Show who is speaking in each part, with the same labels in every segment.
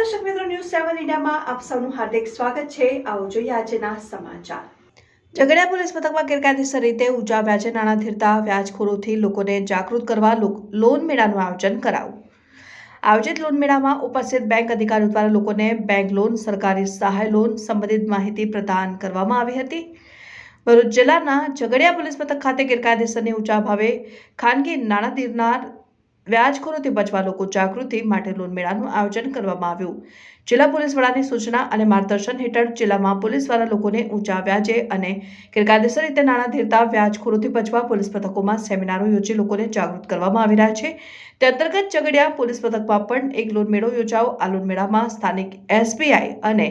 Speaker 1: સેવન ઇન્ડિયામાં આપ સૌનું હાર્દિક સ્વાગત છે. આવો જોઈએ આજના સમાચાર. ઝઘડિયા પોલીસ મથકમાં ગેરકાયદેસર રીતે ઊંચા વ્યાજે નાણાં ધીરતા, વ્યાજખોરોથી લોકોને જાગૃત કરવા લોન મેળાનું આયોજન કરાવું આયોજિત લોન મેળામાં ઉપસ્થિત બેંક અધિકારીઓ દ્વારા લોકોને બેંક લોન, સરકારી સહાય લોન સંબંધિત માહિતી પ્રદાન કરવામાં આવી હતી. ભરૂચ જિલ્લાના ઝઘડિયા પોલીસ મથક ખાતે ગેરકાયદેસરની ઊંચા ભાવે ખાનગી નાણાં ધીરનાર વ્યાજખોરોથી બચવા લોકો જાગૃતિ માટે લોન મેળાનું આયોજન કરવામાં આવ્યું. જિલ્લા પોલીસ વડાની સૂચના અને માર્ગદર્શન હેઠળ જિલ્લામાં પોલીસ દ્વારા લોકોને ઊંચા વ્યાજે અને ગેરકાયદેસર રીતે નાણાં ધીરતા, વ્યાજખોરોથી બચવા પોલીસ મથકોમાં સેમિનારો યોજી લોકોને જાગૃત કરવામાં આવી રહ્યા છે. તે અંતર્ગત ઝઘડિયા પોલીસ મથકમાં પણ એક લોન મેળો યોજાઓ આ લોન મેળામાં સ્થાનિક એસબીઆઈ અને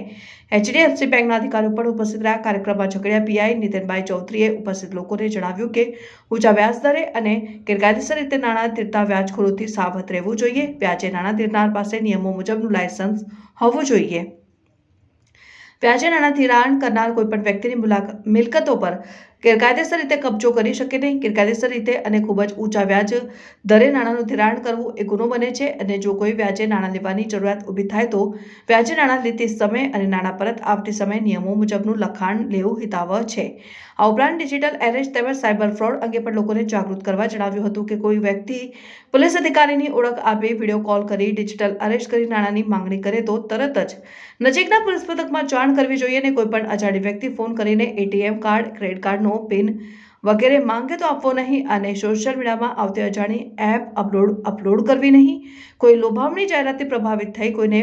Speaker 1: એચડીએફસી બેંકના અધિકારીઓ પણ ઉપસ્થિત રહ્યા. કાર્યક્રમમાં ઝઘડિયા પીઆઈ નીતિનભાઈ ચૌધરીએ ઉપસ્થિત લોકોને જણાવ્યું કે ઊંચા વ્યાજ દરે અને ગેરકાયદેસર રીતે નાણાં ધીરતા વ્યાજખોરોથી સાવધ રહેવું જોઈએ. વ્યાજે નાણાં ધીરનાર પાસે નિયમો મુજબનું લાયસન્સ હોવું જોઈએ. વ્યાજે નાણાં ધિરાણ કરનાર કોઈપણ વ્યક્તિની મુલાકાત મિલકતો પર ગેરકાયદેસર રીતે કબજો કરી શકે નહીં ગેરકાયદેસર રીતે અને ખૂબ જ ઊંચા વ્યાજ દરે નાણાંનું ધિરાણ કરવું એ ગુનો બને છે અને જો કોઈ વ્યાજે નાણાં લેવાની જરૂરિયાત ઊભી થાય તો વ્યાજે નાણાં લેતી સમય અને નાણાં પરત આવતી સમયે નિયમો મુજબનું લખાણ લેવું હિતાવહ છે. આ ઉપરાંત ડિજિટલ એરેસ્ટ તેમજ સાયબર ફ્રોડ અંગે પણ લોકોને જાગૃત કરવા જણાવ્યું હતું કે કોઈ વ્યક્તિ પોલીસ અધિકારીની ઓળખ આપી, વીડિયો કોલ કરી, ડિજિટલ અરેસ્ટ કરી નાણાંની માંગણી કરે તો તરત જ નજીકના પોલીસ મથકમાં જાણ કરવી જોઈએ અને કોઈપણ અજાણી વ્યક્તિ ફોન કરીને એટીએમ કાર્ડ, ક્રેડિટ કાર્ડનો પિન વગેરે માંગે તો આપવો નહીં અને સોશિયલ મીડિયામાં આવતી અજાણી એપ અપલોડ અપલોડ કરવી નહીં. કોઈ લોભામણી જાહેરાતથી પ્રભાવિત થઈ કોઈને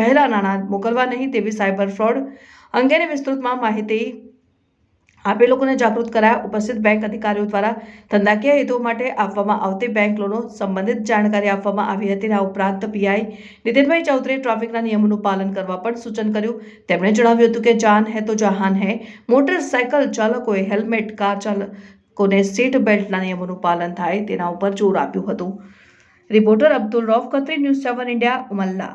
Speaker 1: પહેલા નાણાં મોકલવા નહીં તેવી સાયબર ફ્રોડ અંગેની વિસ્તૃતમાં માહિતી આપે લોકોને જાગૃત કરાયા. ઉપસ્થિત બેંક અધિકારીઓ દ્વારા ધંધાકીય હેતુઓ માટે આપવામાં આવતી બેંક લોનો સંબંધિત જાણકારી આપવામાં આવી હતી આ ઉપરાંત પીઆઈ નીતિનભાઈ ચૌધરીએ ટ્રાફિકના નિયમોનું પાલન કરવા પણ સૂચન કર્યું. તેમણે જણાવ્યું હતું કે જાન હે તો જહાન હે. મોટરસાયકલ ચાલકોએ હેલ્મેટ, કાર ચાલકોને સીટ બેલ્ટના નિયમોનું પાલન થાય તેના ઉપર જોર આપ્યું હતું. Reporter Abdul Rauf, katri news seven India, Umalla.